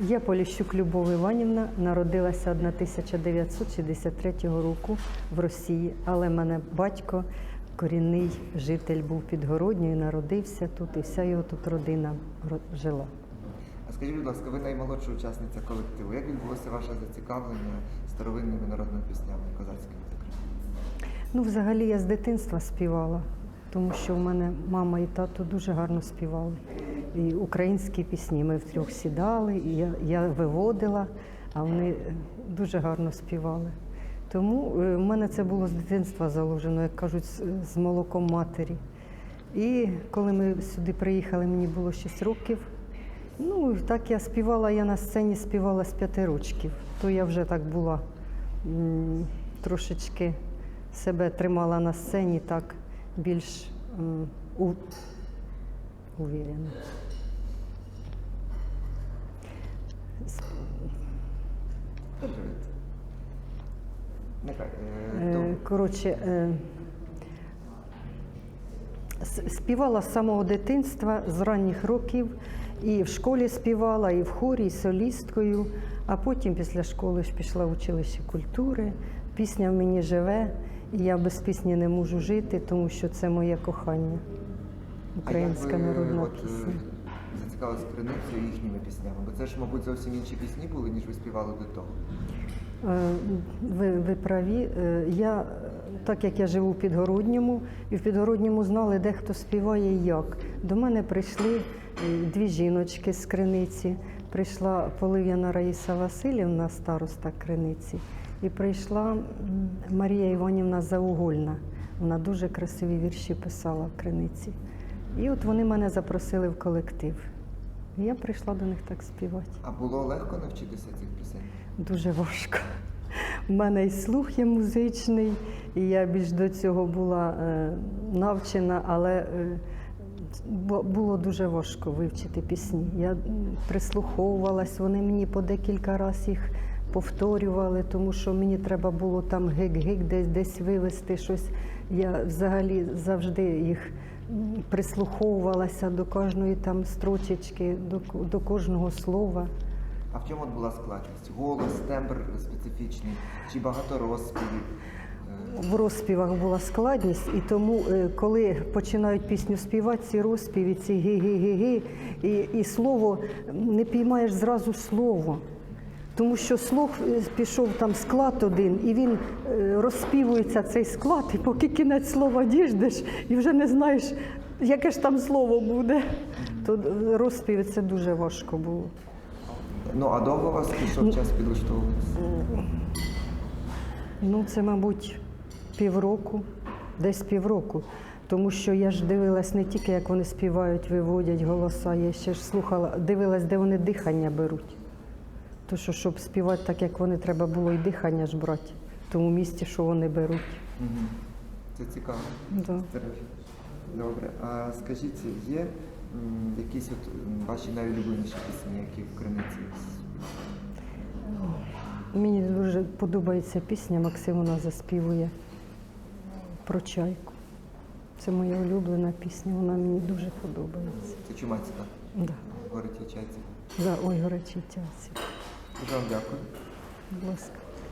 Я Поліщук Любов Іванівна, народилася 1963 року в Росії, але мене батько корінний житель був Підгородньої, народився тут, і вся його тут родина жила. А скажіть, будь ласка, ви наймолодша учасниця колективу. Як відбулося ваше зацікавлення старовинними народними піснями, козацькими? Ну, взагалі я з дитинства співала, тому що в мене мама і тато дуже гарно співали. І українські пісні ми втрьох сідали, і я, я виводила, а вони е, дуже гарно співали. Тому е, в мене це було з дитинства заложено, як кажуть, з, молоком матері. І коли ми сюди приїхали, мені було 6 років. Ну, так я співала, я на сцені співала з п'яти рочків. То я вже так була трошечки себе тримала на сцені так більш у, Е, добре. Коротше, е, співала з самого дитинства, з ранніх років. І в школі співала, і в хорі, і солісткою. А потім після школи ж пішла в училище культури. Пісня в мені живе, і я без пісні не можу жити, тому що це моє кохання. Українська народна от, е, пісня. Зацікавилися криницею їхніми піснями, бо це ж, мабуть, зовсім інші пісні були, ніж ви співали до того. Е, Ви, ви праві. Е, Я, так як я живу в Підгородньому, і в Підгородньому знали, де хто співає і як. До мене прийшли дві жіночки з криниці. Прийшла Полив'яна Раїса Васильівна, староста криниці, і прийшла Марія Іванівна Заугольна. Вона дуже красиві вірші писала в криниці. І от вони мене запросили в колектив. І я прийшла до них так співати. А було легко навчитися цих пісень? Дуже важко. У мене і слух є музичний, і я більш до цього була е, навчена, але е, було дуже важко вивчити пісні. Я прислуховувалась, вони мені по декілька разів їх повторювали, тому що мені треба було там гик-гик, десь десь вивести щось. Я взагалі завжди їх прислуховувалася до кожної там строчечки, до, до кожного слова. А в чому от була складність? Голос, тембр специфічний, чи багато розспівів? Е, В розспівах була складність, і тому, е, коли починають пісню співати, ці розспіви, ці ги-ги-ги-ги, і, і слово не піймаєш зразу слово. Тому що слух е, пішов там склад один, і він е, розспівується цей склад, і поки кінець слова діждеш, і вже не знаєш, яке ж там слово буде. То е, розспіви це дуже важко було. Ну, а довго вас пішов час підлаштовуватися? Ну, це, мабуть, півроку, десь півроку. Тому що я ж дивилась не тільки, як вони співають, виводять голоса, я ще ж слухала, дивилась, де вони дихання беруть. То що, щоб співати так, як вони, треба було і дихання ж брати в тому місці, що вони беруть. Угу. Це цікаво. Да. Добре. А скажіть, є м, якісь от м, ваші найулюбленіші пісні, які в криниці? Мені дуже подобається пісня, Максим вона заспівує про чайку. Це моя улюблена пісня, вона мені дуже подобається. Це чумацька. Да. Горить чайці. За ой, горячі тяці. Дуже вам дякую. Будь ласка.